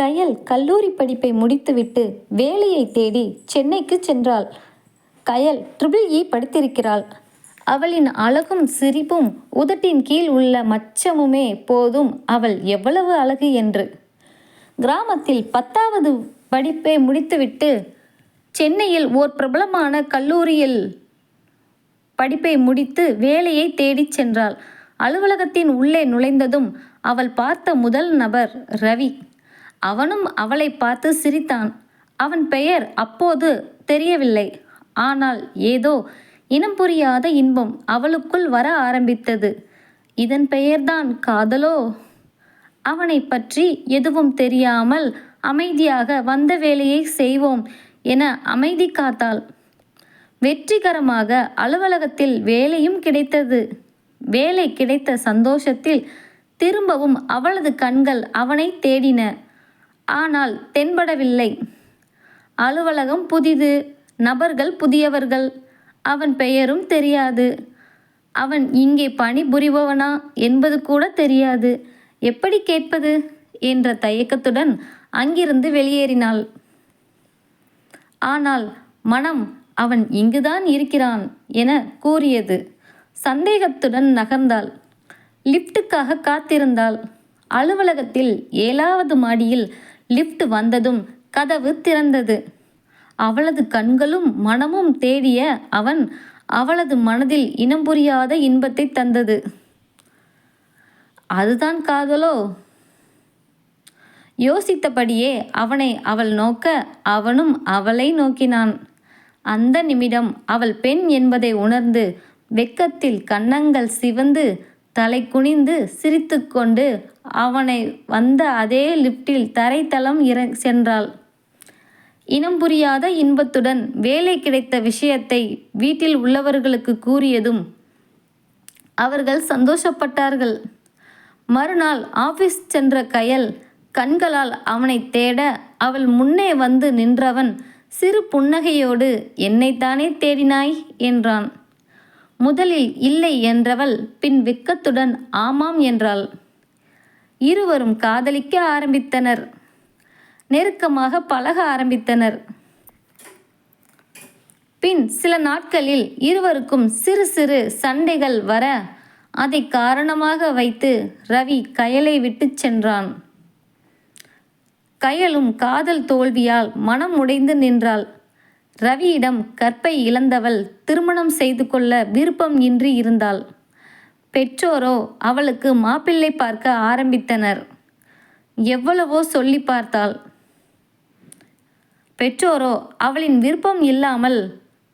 கயல் கல்லூரி படிப்பை முடித்துவிட்டு வேலையை தேடி சென்னைக்கு சென்றாள். கயல் ட்ரிபிள் இ படித்திருக்கிறாள். அவளின் அழகும் சிரிப்பும் உதட்டின் கீழ் உள்ள மச்சமுமே போதும். அவள் எவ்வளவு அழகு என்று. கிராமத்தில் பத்தாவது படிப்பை முடித்துவிட்டு சென்னையில் ஓர் பிரபலமான கல்லூரியில் படிப்பை முடித்து வேலையை தேடிச் சென்றாள். அலுவலகத்தின் உள்ளே நுழைந்ததும் அவள் பார்த்த முதல் நபர் ரவி. அவனும் அவளை பார்த்து சிரித்தான். அவன் பெயர் அப்போது தெரியவில்லை. ஆனால் ஏதோ இனம் புரியாத இன்பம் அவளுக்குள் வர ஆரம்பித்தது. இதன் பெயர்தான் காதலோ? அவனை பற்றி எதுவும் தெரியாமல் அமைதியாக வந்த வேலையை செய்வோம் என அமைதி காத்தாள். வெற்றிகரமாக அலுவலகத்தில் வேலையும் கிடைத்தது. வேலை கிடைத்த சந்தோஷத்தில் திரும்பவும் அவளது கண்கள் அவனை தேடின. ஆனால் தென்படவில்லை. அலுவலகம் புதிது நபர்கள் புதியவர்கள் அவன் பெயரும் தெரியாது. அவன் இங்கே பணி புரிபவனா என்பது கூட தெரியாது. எப்படி கேட்பது? என்ற தயக்கத்துடன் அங்கிருந்து வெளியேறினாள். ஆனால் மனம் அவன் இங்குதான் இருக்கிறான் என கூறியது. சந்தேகத்துடன் நகர்ந்தாள். லிப்டுக்காக காத்திருந்தாள். அலுவலகத்தில் ஏழாவது மாடியில் லிஃப்ட் வந்ததும் கதவு திறந்தது. அவளது கண்களும் மனமும் தேடிய அவன் அவளது மனதில் இனம் புரியாத இன்பத்தை தந்தது. அதுதான் காதலோ? யோசித்தபடியே அவனை அவள் நோக்க அவனும் அவளை நோக்கினான். அந்த நிமிடம் அவள் பெண் என்பதை உணர்ந்து வெக்கத்தில் கன்னங்கள் சிவந்து தலை குனிந்து சிரித்துக்கொண்டு அவனை வந்த அதே லிப்டில் தரைத்தளம் இற சென்றாள். இனம் புரியாத இன்பத்துடன் வேலை கிடைத்த விஷயத்தை வீட்டில் உள்ளவர்களுக்கு கூறியதும் அவர்கள் சந்தோஷப்பட்டார்கள். மறுநாள் ஆபீஸ் சென்ற கயல் கண்களால் அவனை தேட அவள் முன்னே வந்து நின்றவன் சிறு புன்னகையோடு என்னைத்தானே தேடினாய்? என்றான். முதலில் இல்லை என்றவள் பின் வெக்கத்துடன் ஆமாம் என்றாள். இருவரும் காதலிக்க ஆரம்பித்தனர். நெருக்கமாக பழக ஆரம்பித்தனர். பின் சில நாட்களில் இருவருக்கும் சிறு சிறு சண்டைகள் வர அதை காரணமாக வைத்து ரவி கயலை விட்டுச் சென்றான். கயலும் காதல் தோல்வியால் மனம் உடைந்து நின்றாள். ரவியிடம் கற்பை இழந்தவள் திருமணம் செய்து கொள்ள விருப்பம் இன்றி இருந்தாள். பெற்றோரோ அவளுக்கு மாப்பிள்ளை பார்க்க ஆரம்பித்தனர். எவ்வளவோ சொல்லி பார்த்தாள். பெற்றோரோ அவளின் விருப்பம் இல்லாமல்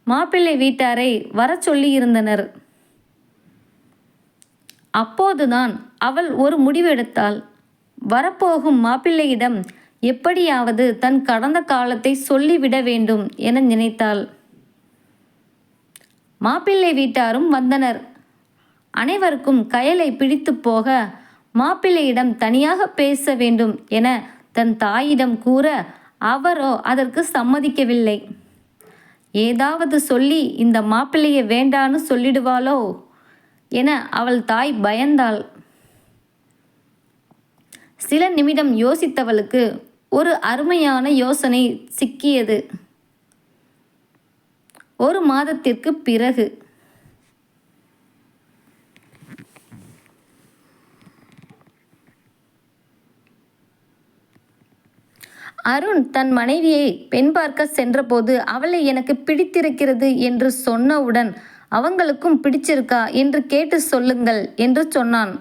மாப்பிள்ளை வீட்டாரை வர சொல்லியிருந்தனர். அப்போதுதான் அவள் ஒரு முடிவெடுத்தாள். வரப்போகும் மாப்பிள்ளையிடம் எப்படியாவது தன் கடந்த காலத்தை சொல்லிவிட வேண்டும் என நினைத்தாள். மாப்பிள்ளை வீட்டாரும் வந்தனர். அனைவருக்கும் கயலை பிடித்து போக மாப்பிள்ளையிடம் தனியாக பேச வேண்டும் என தன் தாயிடம் கூற அவரோ அதற்கு சம்மதிக்கவில்லை. ஏதாவது சொல்லி இந்த மாப்பிள்ளையை வேண்டான்னு சொல்லிடுவாளோ என அவள் தாய் பயந்தாள். சில நிமிடம் யோசித்தவளுக்கு ஒரு அருமையான யோசனை சிக்கியது. ஒரு மாதத்திற்கு பிறகு. அருண் தன் மனைவியை பெண் பார்க்க சென்றபோது அவளை எனக்கு பிடித்திருக்கிறது என்று சொன்னவுடன் அவங்களுக்கும் பிடிச்சிருக்கா? என்று கேட்டு சொல்லுங்கள் என்று சொன்னான்.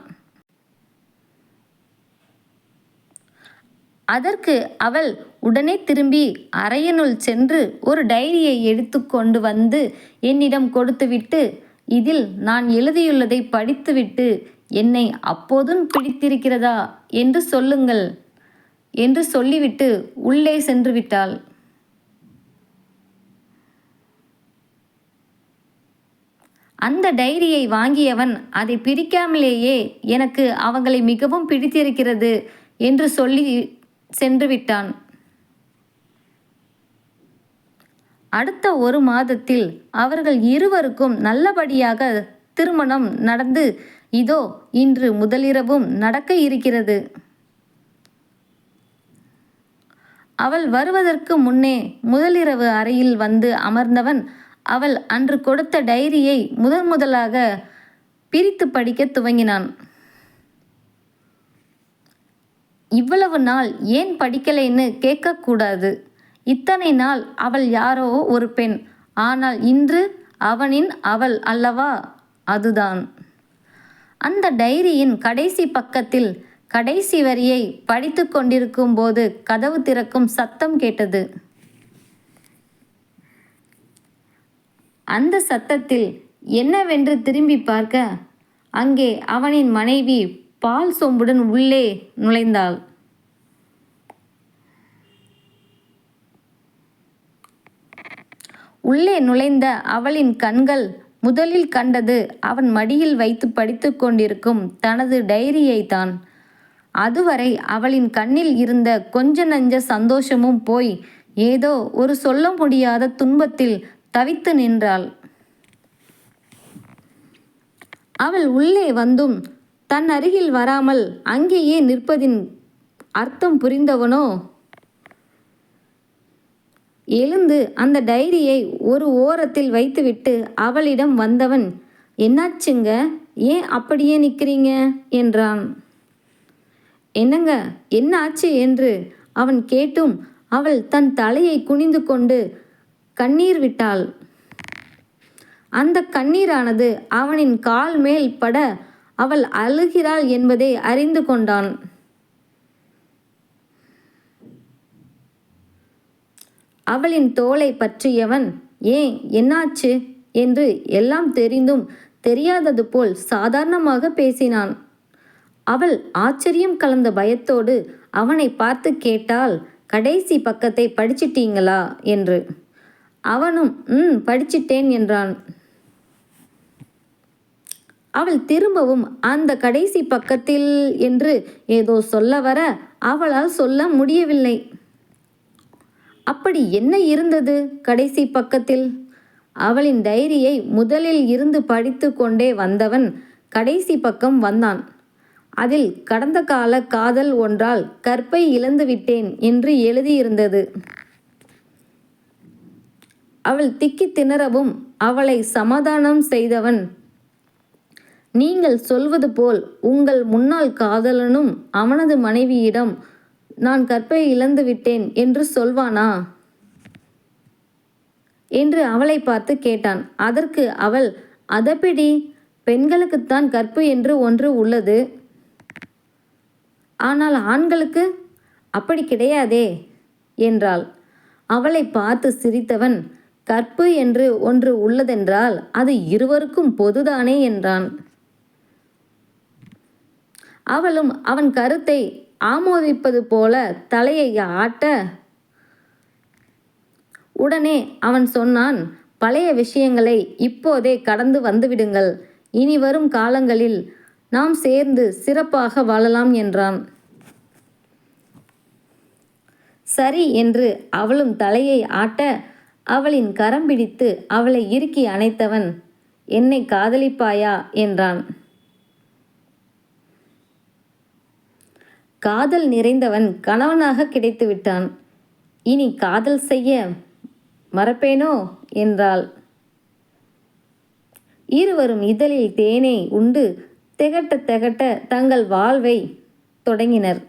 அதற்கு அவள் உடனே திரும்பி அறையினுள் சென்று ஒரு டைரியை எடுத்து கொண்டு வந்து என்னிடம் கொடுத்துவிட்டு இதில் நான் எழுதியுள்ளதை படித்துவிட்டு என்னை அப்போதும் பிடித்திருக்கிறதா என்று சொல்லுங்கள் என்று சொல்லிவிட்டு உள்ளே சென்று விட்டாள். அந்த டைரியை வாங்கியவன் அதை பிரிக்காமலேயே எனக்கு அவங்களை மிகவும் பிடித்திருக்கிறது என்று சொல்லி சென்று விட்டான் அடுத்த ஒரு மாதத்தில் அவர்கள் இருவருக்கும் நல்லபடியாக திருமணம் நடந்து இதோ இன்று முதலிரவும் நடக்க இருக்கிறது. அவள் வருவதற்கு முன்னே முதலிரவு அறையில் வந்து அமர்ந்தவன் அவள் அன்று கொடுத்த டைரியை முதன் முதலாக பிரித்து படிக்க துவங்கினான். இவ்வளவு நாள் ஏன் படிக்கலைன்னு கேட்கக்கூடாது. இத்தனை நாள் அவள் யாரோ ஒரு பெண். ஆனால் இன்று அவனின் அவள் அல்லவா? அதுதான். அந்த டைரியின் கடைசி பக்கத்தில் கடைசி வரியை படித்து கொண்டிருக்கும் போது கதவு திறக்கும் சத்தம் கேட்டது. அந்த சத்தத்தில் என்னவென்று திரும்பி பார்க்க அங்கே அவனின் மனைவி பால் சொம்புடன் உள்ளே நுழைந்தாள். உள்ளே நுழைந்த அவளின் கண்கள் முதலில் கண்டது அவன் மடியில் வைத்து படித்து கொண்டிருக்கும் தனது டைரியை தான் அதுவரை அவளின் கண்ணில் இருந்த கொஞ்ச நஞ்ச சந்தோஷமும் போய் ஏதோ ஒரு சொல்ல முடியாத துன்பத்தில் தவித்து நின்றாள். அவள் உள்ளே வந்தும் தன் அருகில் வராமல் அங்கேயே நிற்பதின் அர்த்தம் புரிந்தவனோ? எழுந்து அந்த டைரியை ஒரு ஓரத்தில் வைத்துவிட்டு அவளிடம் வந்தவன் என்னாச்சுங்க? ஏன் அப்படியே நிற்கிறீங்க என்றான். என்னங்க? என்ன ஆச்சு என்று அவன் கேட்டும் அவள் தன் தலையை குனிந்து கொண்டு கண்ணீர் விட்டாள். அந்த கண்ணீரானது அவனின் கால் மேல் பட அவள் அழுகிறாள் என்பதை அறிந்து கொண்டான். அவளின் தோலை பற்றியவன் ஏன் என்னாச்சு? என்று எல்லாம் தெரிந்தும் தெரியாதது போல் சாதாரணமாக பேசினான். அவள் ஆச்சரியம் கலந்த பயத்தோடு அவனை பார்த்து கேட்டால் கடைசி பக்கத்தை படிச்சிட்டீங்களா? என்று. அவனும் ம் படிச்சிட்டேன் என்றான். அவள் திரும்பவும் அந்த கடைசி பக்கத்தில் என்று ஏதோ சொல்ல வர அவளால் சொல்ல முடியவில்லை. அப்படி என்ன இருந்தது கடைசி பக்கத்தில்? அவளின் டைரியை முதலில் இருந்து படித்து கொண்டே வந்தவன் கடைசி பக்கம் வந்தான். அதில் கடந்த கால காதல் ஒன்றால் கற்பை இழந்து விட்டேன் என்று எழுதியிருந்தது. அவள் திக்கி திணறவும் அவளை சமாதானம் செய்தவன் நீங்கள் சொல்வது போல் உங்கள் முன்னாள் காதலனும் அவனது மனைவியிடம் நான் கற்பை இழந்து விட்டேன் என்று சொல்வானா? என்று அவளை பார்த்து கேட்டான். அதற்கு அவள் அதப்பிடி பெண்களுக்குத்தான் கற்பு என்று ஒன்று உள்ளது. ஆனால் ஆண்களுக்கு அப்படி கிடையாதே என்றாள். அவளை பார்த்து சிரித்தவன் கற்பு என்று ஒன்று உள்ளதென்றால் அது இருவருக்கும் பொதுதானே என்றான். அவளும் அவன் கருத்தை ஆமோதிப்பது போல தலையை ஆட்ட உடனே அவன் சொன்னான் பழைய விஷயங்களை இப்போதே கடந்து வந்துவிடுங்கள். இனி வரும் காலங்களில் நாம் சேர்ந்து சிறப்பாக வாழலாம் என்றான். சரி என்று அவளும் தலையை ஆட்ட அவளின் கரம் பிடித்து அவளை இறுக்கி அணைத்தவன் என்னை காதலிப்பாயா? என்றான். காதல் நிறைந்தவன் கணவனாக கிடைத்து விட்டான். இனி காதல் செய்ய மறப்பேனோ? என்றாள். இருவரும் இதழில் தேனை உண்டு திகட்ட திகட்ட தங்கள் வாழ்வை தொடங்கினர்.